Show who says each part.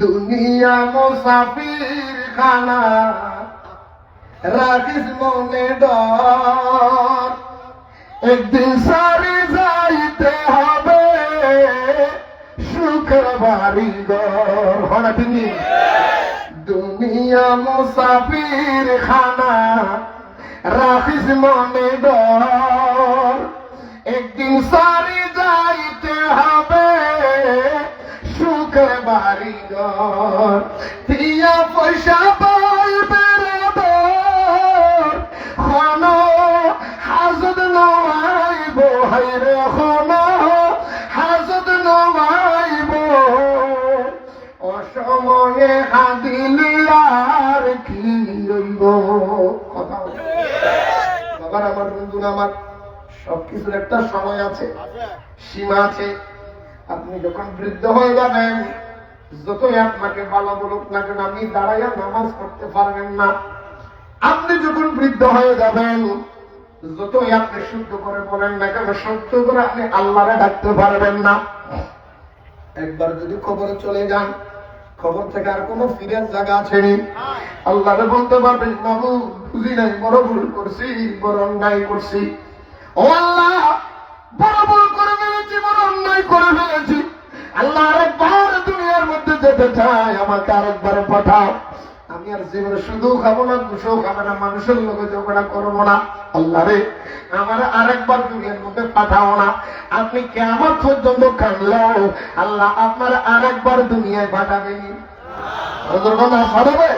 Speaker 1: দুনিয়া মুসাফির খানা রাখিস মনে ডর। একদিন সারি যাইতে হবে, সুখের বাড়ি ঘর। হনা তিনি দুনিয়া মুসাফির খানা রাখিস মনে ডর। একদিন সারি সুখের বাড়ি ঘর। দিয়া আর কি রইব? কথা। বাবার আমার বন্ধুরা আমার সবকিছুর একটা সময় আছে, সীমা আছে। আপনি যখন বৃদ্ধ হয়ে যাবেন, যতই আপনাকে ভালো বলুক না কেন, আপনি দাঁড়াইয়া নামাজ পড়তে পারবেন না। আপনি যখন বৃদ্ধ হয়ে যাবেন, যতই আপনি শুদ্ধ করে বলেন না কেন, সত্য করে আপনি আল্লাহরে ডাকতে পারবেন না। একবার যদি খবরে চলে যান খবর থেকে আর কোনো ফিরের জায়গা আছে নি? আল্লাহরে বলতে পারবেন, বাবু, বুঝি নাই, বড় ভুল করছি, বড় অন্যায় করছি। ও আল্লাহ, বড় আল্লাহ আরেকবার দুনিয়ার মধ্যে যেতে চাই আমাকে আরেকবার পাঠাও। আমি আর জীবনে শুধু খাব না, দুশো খাব না, মানুষের লোকে ঝগড়া করব না। আল্লাহ রে, আমার আরেকবার দুনিয়ার মধ্যে পাঠাও না। আপনি কেমন পর্যন্ত কানলেও আল্লাহ আপনার আরেকবার দুনিয়ায় পাঠাবেনি। পাঠাবে